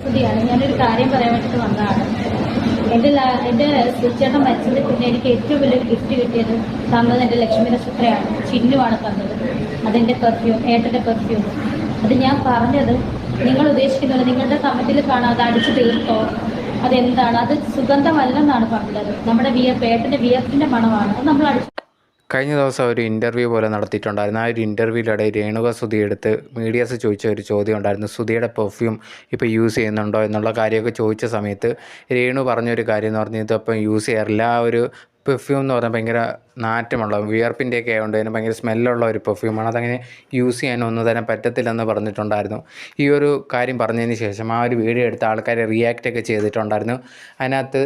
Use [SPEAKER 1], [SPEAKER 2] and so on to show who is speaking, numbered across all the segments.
[SPEAKER 1] സ്തുതിയാണ് ഞാനൊരു കാര്യം പറയാൻ വേണ്ടിയിട്ട് വന്നതാണ്. എന്റെ എന്റെ സുചേട്ടൻ മരിച്ചത് പിന്നെ എനിക്ക് ഏറ്റവും വലിയൊരു ഗിഫ്റ്റ് കിട്ടിയത് തന്നത് എന്റെ ലക്ഷ്മി നക്ഷത്രയാണ് ചിന്നുവാണ് തന്നത്. അതെന്റെ പെർഫ്യൂം ഏട്ടന്റെ പെർഫ്യൂം അത് ഞാൻ പറഞ്ഞത് നിങ്ങൾ ഉദ്ദേശിക്കുന്നത് നിങ്ങളുടെ കമന്റിൽ കാണാം അത് അടിച്ചു തീർത്തോ? അതെന്താണ്? അത് സുഗന്ധമല്ലെന്നാണ് പറഞ്ഞത്. നമ്മുടെ വിയർപ്പ് ഏട്ടന്റെ വിയർപ്പിന്റെ മണമാണ്. അത് നമ്മൾ അടിച്ചു
[SPEAKER 2] കഴിഞ്ഞ ദിവസം ഒരു ഇന്റർവ്യൂ പോലെ നടത്തിയിട്ടുണ്ടായിരുന്നു. ആ ഒരു ഇന്റർവ്യൂവിലൂടെ രേണുക സുധി എടുത്ത് മീഡിയാസ് ചോദിച്ച ഒരു ചോദ്യം ഉണ്ടായിരുന്നു. സുധിയുടെ പെർഫ്യൂം ഇപ്പോൾ യൂസ് ചെയ്യുന്നുണ്ടോ എന്നുള്ള കാര്യമൊക്കെ ചോദിച്ച സമയത്ത് രേണു പറഞ്ഞൊരു കാര്യം എന്ന് പറഞ്ഞാൽ ഇതിപ്പം യൂസ് ചെയ്യാറില്ല. ആ ഒരു പെർഫ്യൂം എന്ന് പറഞ്ഞാൽ ഭയങ്കര നാറ്റമുള്ള വിയർപ്പിന്റെയൊക്കെ ആയതുകൊണ്ട് തന്നെ ഭയങ്കര സ്മെല്ലുള്ള ഒരു പെർഫ്യൂമാണ് അതങ്ങനെ യൂസ് ചെയ്യാനൊന്നും തന്നെ പറ്റത്തില്ലെന്ന് പറഞ്ഞിട്ടുണ്ടായിരുന്നു. ഈ ഒരു കാര്യം പറഞ്ഞതിന് ശേഷം ആ ഒരു വീഡിയോ എടുത്ത ആൾക്കാരെ റിയാക്റ്റൊക്കെ ചെയ്തിട്ടുണ്ടായിരുന്നു. അതിനകത്ത്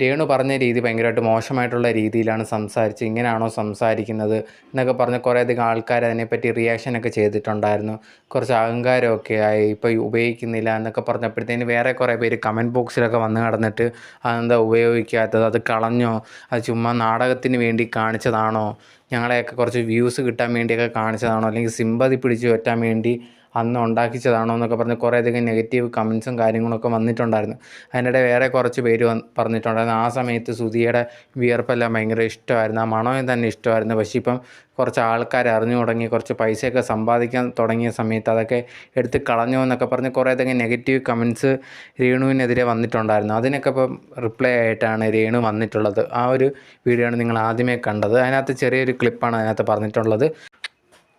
[SPEAKER 2] രേണു പറഞ്ഞ രീതി ഭയങ്കരമായിട്ട് മോശമായിട്ടുള്ള രീതിയിലാണ് സംസാരിച്ച് ഇങ്ങനെയാണോ സംസാരിക്കുന്നത് എന്നൊക്കെ പറഞ്ഞ് കുറേയധികം ആൾക്കാർ അതിനെപ്പറ്റി റിയാക്ഷനൊക്കെ ചെയ്തിട്ടുണ്ടായിരുന്നു. കുറച്ച് അഹങ്കാരമൊക്കെ ആയി ഇപ്പോൾ ഉപയോഗിക്കുന്നില്ല എന്നൊക്കെ പറഞ്ഞപ്പോഴത്തേന് വേറെ കുറേ പേര് കമന്റ് ബോക്സിലൊക്കെ വന്ന് കടന്നിട്ട് അതെന്താ ഉപയോഗിക്കാത്തത്? അത് കളഞ്ഞോ? അത് ചുമ്മാ നാടകത്തിന് വേണ്ടി കാണിച്ചതാണോ? ഞങ്ങളെയൊക്കെ കുറച്ച് വ്യൂസ് കിട്ടാൻ വേണ്ടിയൊക്കെ കാണിച്ചതാണോ? അല്ലെങ്കിൽ സിമ്പതി പിടിച്ച് പറ്റാൻ വേണ്ടി അന്ന് ഉണ്ടാക്കിച്ചതാണോ എന്നൊക്കെ പറഞ്ഞ് കുറേയധികം നെഗറ്റീവ് കമൻസും കാര്യങ്ങളൊക്കെ വന്നിട്ടുണ്ടായിരുന്നു. അതിനിടെ വേറെ കുറച്ച് പേര് വന്ന് പറഞ്ഞിട്ടുണ്ടായിരുന്നു. ആ സമയത്ത് സുധിയുടെ വിയർപ്പെല്ലാം ഭയങ്കര ഇഷ്ടമായിരുന്നു. ആ മണവും തന്നെ ഇഷ്ടമായിരുന്നു. പക്ഷേ ഇപ്പം കുറച്ച് ആൾക്കാർ അറിഞ്ഞു തുടങ്ങി കുറച്ച് പൈസയൊക്കെ സമ്പാദിക്കാൻ തുടങ്ങിയ സമയത്ത് അതൊക്കെ എടുത്ത് കളഞ്ഞു എന്നൊക്കെ പറഞ്ഞ് കുറേയധികം നെഗറ്റീവ് കമൻസ് രേണുവിനെതിരെ വന്നിട്ടുണ്ടായിരുന്നു. അതിനൊക്കെ ഇപ്പം റിപ്ലൈ ആയിട്ടാണ് രേണു വന്നിട്ടുള്ളത്. ആ ഒരു വീഡിയോ ആണ് നിങ്ങൾ ആദ്യമേ കണ്ടത്. അതിനകത്ത് ചെറിയൊരു ക്ലിപ്പാണ് അതിനകത്ത് പറഞ്ഞിട്ടുള്ളത്.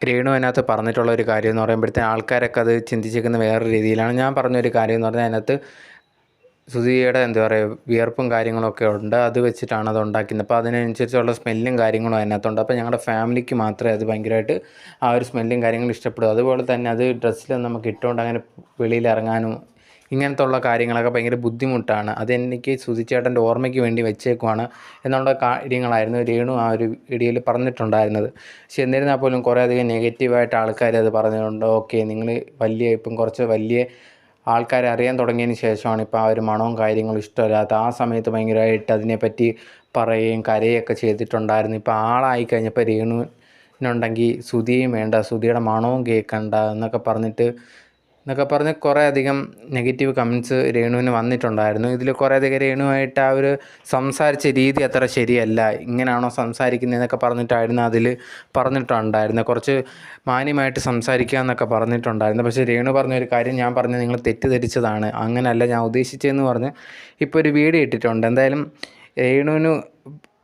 [SPEAKER 2] രേണു അതിനകത്ത് പറഞ്ഞിട്ടുള്ള ഒരു കാര്യം എന്ന് പറയുമ്പോഴത്തേന് ആൾക്കാരൊക്കെ അത് ചിന്തിച്ചിരിക്കുന്ന വേറെ രീതിയിലാണ്. ഞാൻ പറഞ്ഞൊരു കാര്യം എന്ന് പറഞ്ഞാൽ അതിനകത്ത് സുധിയുടെ എന്താ പറയുക വിയർപ്പും കാര്യങ്ങളൊക്കെ ഉണ്ട്. അത് വെച്ചിട്ടാണ് അത് ഉണ്ടാക്കുന്നത് അപ്പോൾ അതിനനുസരിച്ചുള്ള സ്മെല്ലും കാര്യങ്ങളും അതിനകത്തുണ്ട്. അപ്പോൾ ഞങ്ങളുടെ ഫാമിലിക്ക് മാത്രമേ അത് ഭയങ്കരമായിട്ട് ആ ഒരു സ്മെല്ലും കാര്യങ്ങളും ഇഷ്ടപ്പെടും അതുപോലെ തന്നെ അത് ഡ്രസ്സിൽ നമുക്ക് ഇട്ടുകൊണ്ട് അങ്ങനെ വെളിയിൽ ഇറങ്ങാനും ഇങ്ങനത്തെ ഉള്ള കാര്യങ്ങളൊക്കെ ഭയങ്കര ബുദ്ധിമുട്ടാണ്. അതെനിക്ക് സുധിച്ചേട്ടന്റെ ഓർമ്മയ്ക്ക് വേണ്ടി വെച്ചേക്കുവാണ് എന്നുള്ള കാര്യങ്ങളായിരുന്നു രേണു ആ ഒരു വീഡിയോയിൽ പറഞ്ഞിട്ടുണ്ടായിരുന്നത്. പക്ഷെ എന്നിരുന്നാൽ പോലും കുറേയധികം നെഗറ്റീവായിട്ട് ആൾക്കാർ അത് പറഞ്ഞിട്ടുണ്ട്. ഓക്കെ നിങ്ങൾ വലിയ ഇപ്പം കുറച്ച് വലിയ ആൾക്കാരെ അറിയാൻ തുടങ്ങിയതിന് ശേഷമാണ് ഇപ്പോൾ ആ ഒരു മണവും കാര്യങ്ങളും ഇഷ്ടമില്ലാത്ത ആ സമയത്ത് ഭയങ്കരമായിട്ട് അതിനെപ്പറ്റി പറയുകയും കരയൊക്കെ ചെയ്തിട്ടുണ്ടായിരുന്നു. ഇപ്പോൾ ആളായി കഴിഞ്ഞപ്പോൾ രേണുവിനുണ്ടെങ്കിൽ സുധിയും വേണ്ട സുധിയുടെ മണവും കേൾക്കണ്ട എന്നൊക്കെ പറഞ്ഞിട്ട് എന്നൊക്കെ പറഞ്ഞ് കുറേ അധികം നെഗറ്റീവ് കമൻസ് രേണുവിന് വന്നിട്ടുണ്ടായിരുന്നു. ഇതിൽ കുറേ അധികം രേണുവായിട്ട് ആ ഒരു സംസാരിച്ച രീതി അത്ര ശരിയല്ല. ഇങ്ങനെയാണോ സംസാരിക്കുന്നതെന്നൊക്കെ പറഞ്ഞിട്ടായിരുന്നു അതിൽ പറഞ്ഞിട്ടുണ്ടായിരുന്നത്. കുറച്ച് മാന്യമായിട്ട് സംസാരിക്കുക എന്നൊക്കെ പറഞ്ഞിട്ടുണ്ടായിരുന്നു. പക്ഷേ രേണു പറഞ്ഞൊരു കാര്യം ഞാൻ പറഞ്ഞ് നിങ്ങൾ തെറ്റിദ്ധരിച്ചതാണ്. അങ്ങനെയല്ല ഞാൻ ഉദ്ദേശിച്ചതെന്ന് പറഞ്ഞ് ഇപ്പോൾ ഒരു വീഡിയോ ഇട്ടിട്ടുണ്ട്. എന്തായാലും രേണുവിന്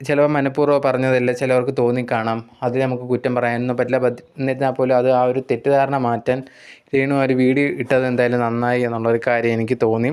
[SPEAKER 2] ചിലപ്പോൾ മനഃപൂർവം പറഞ്ഞതല്ല ചിലവർക്ക് തോന്നിക്കാണാം. അത് നമുക്ക് കുറ്റം പറയാനൊന്നും പറ്റില്ല. പറ്റ് എന്നിരുന്നാൽ പോലും അത് ആ ഒരു തെറ്റിദ്ധാരണ മാറ്റാൻ രേണു ആ ഒരു വീഡിയോ ഇട്ടത് എന്തായാലും നന്നായി എന്നുള്ളൊരു കാര്യം എനിക്ക് തോന്നി.